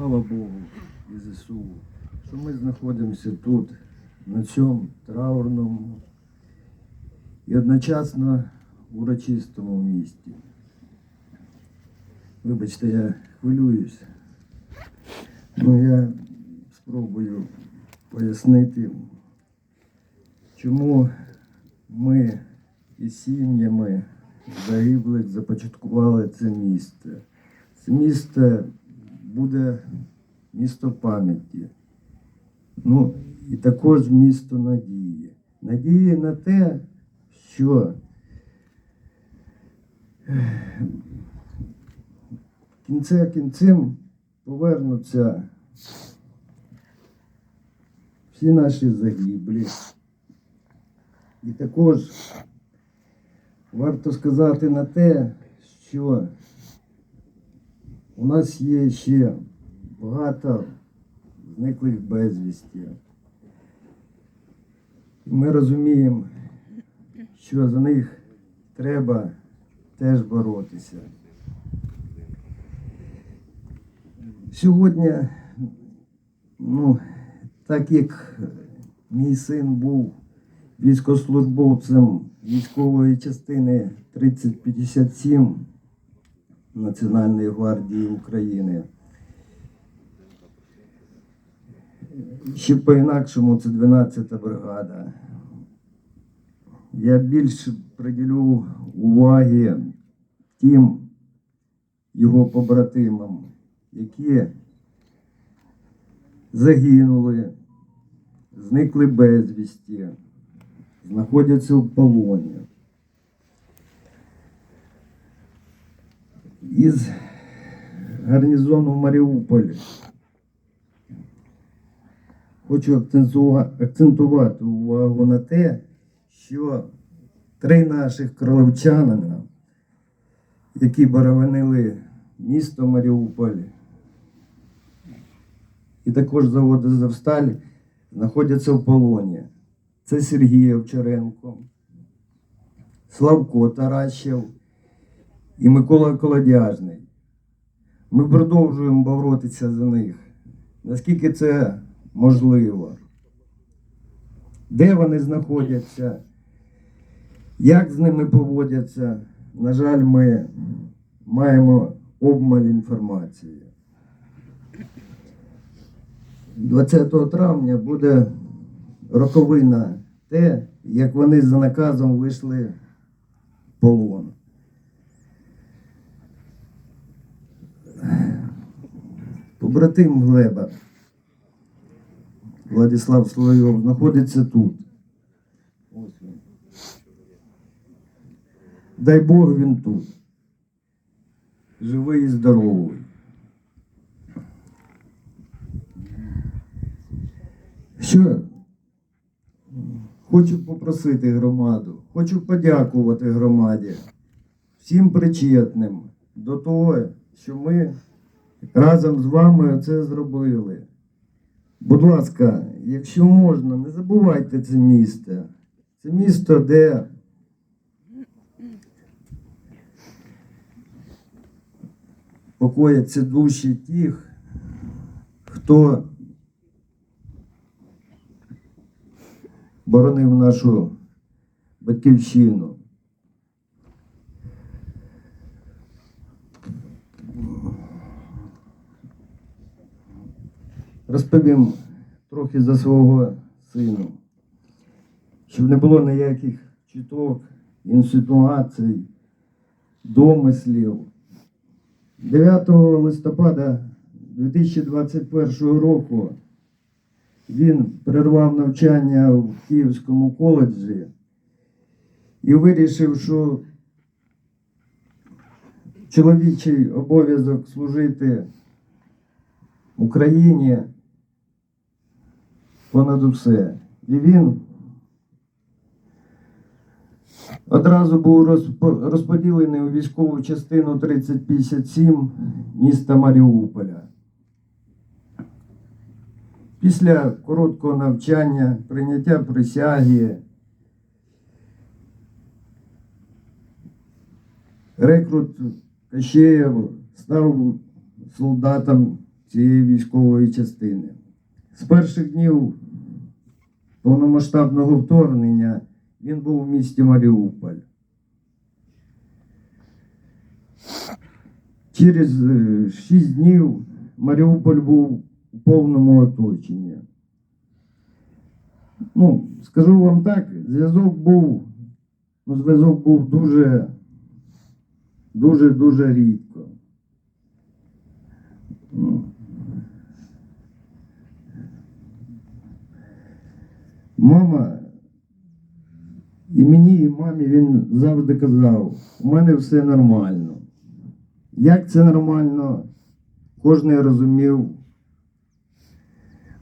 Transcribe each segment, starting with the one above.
слава Богу і ЗСУ, що ми знаходимося тут, на цьому траурному і одночасно урочистому місті. Вибачте, я хвилююсь. Ну, я спробую пояснити, чому ми із сім'ями загиблих започаткували це місце. Це місце буде місто пам'яті. Ну, і також місто надії. Надії на те, що ех, кінця кінцем повернуться всі наші загиблі. І також варто сказати на те, що у нас є ще багато зниклих безвісті. Ми розуміємо, що за них треба теж боротися. Сьогодні, ну, так як мій син був військовослужбовцем військової частини 3057 Національної гвардії України. Ще по-інакшому це 12-та бригада. Я більше приділю уваги тим його побратимам, які загинули, зникли безвісті, знаходяться в полоні. Із гарнізону Маріуполь хочу акцентувати увагу на те, що три наших кровчанина, які боронили місто Маріуполь, і також завод Азовсталь, знаходяться в полоні. Це Сергій Овчаренко, Славко Таращев і Микола Колодяжний. Ми продовжуємо боротися за них. Наскільки це можливо? Де вони знаходяться? Як з ними поводяться? На жаль, ми маємо обмаль інформації. 20 травня буде роковина те, як вони за наказом вийшли в полон. Побратим Глеба Владислав Соловйов знаходиться тут. Дай Бог він тут. Живий і здоровий. Що хочу попросити громаду, хочу подякувати громаді, всім причетним до того, що ми разом з вами це зробили. Будь ласка, якщо можна, не забувайте це місто. Це місто, де покояться душі тих, хто боронив нашу батьківщину. Розповім трохи за свого сина, щоб не було ніяких чуток, інсинуацій, домислів. 9 листопада 2021 року він перервав навчання в Київському коледжі і вирішив, що чоловічий обов'язок служити Україні понад усе. І він одразу був розподілений у військову частину 3057 міста Маріуполя. Після короткого навчання, прийняття присяги, рекрут Кащеєв став солдатом цієї військової частини. З перших днів повномасштабного вторгнення він був у місті Маріуполь. Через е, шість днів Маріуполь був у повному оточенні. Ну, скажу вам так, зв'язок був, ну, зв'язок був дуже, дуже, дуже рідко. Мама, і мені, і мамі він завжди казав, у мене все нормально. Як це нормально, кожен розумів,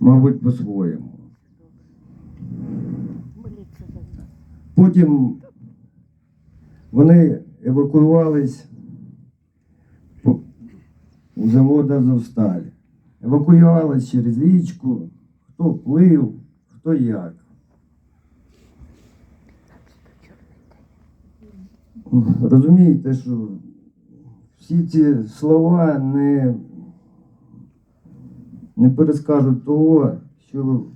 мабуть, по-своєму. Потім вони евакуювались у завод Азовсталь. Евакуювались через річку, хто плив, хто як. Розумієте, що всі ці слова не, не перескажуть того, що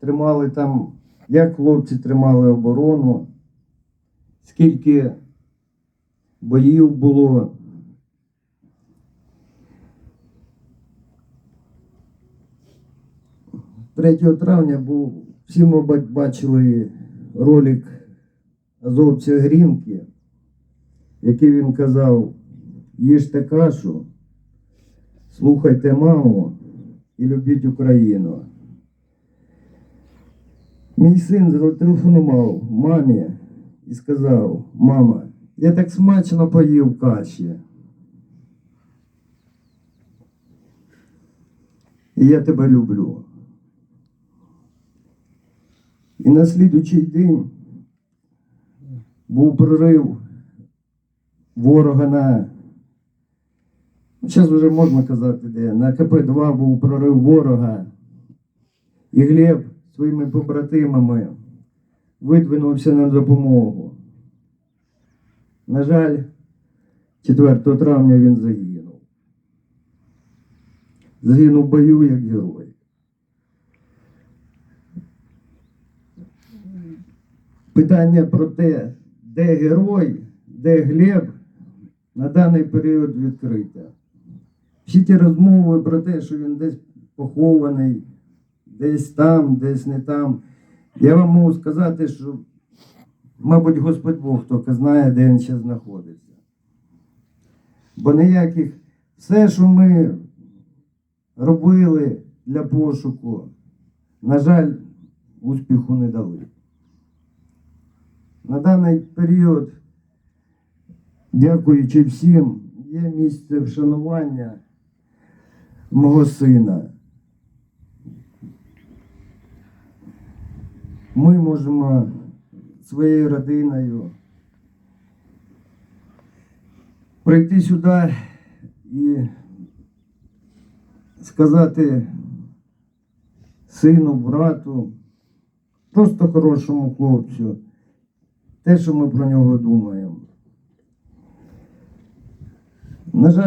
тримали там, як хлопці тримали оборону, скільки боїв було. Третього травня був, всі, мабуть, бачили ролик азовця Грінки, який він казав, їжте кашу, слухайте маму і любіть Україну. Мій син зателефонував мамі і сказав, мама, я так смачно поїв каші. І я тебе люблю. І на слідучий день був прорив ворога на. Зараз вже можна казати, де на КП-2 був прорив ворога. І Глеб своїми побратимами видвинувся на допомогу. На жаль, 4 травня він загинув. Загинув в бою як герой. Питання про те, де герой, де Глеб, на даний період відкрите. Всі ті розмови про те, що він десь похований, десь там, десь не там. Я вам можу сказати, що, мабуть, Господь Бог тільки знає, де він ще знаходиться. Бо ніяких, все, що ми робили для пошуку, на жаль, успіху не дали. На даний період, дякуючи всім, є місце вшанування мого сина. Ми можемо своєю родиною прийти сюди і сказати сину, брату, просто хорошому хлопцю, те, що ми про нього думаємо. На жаль,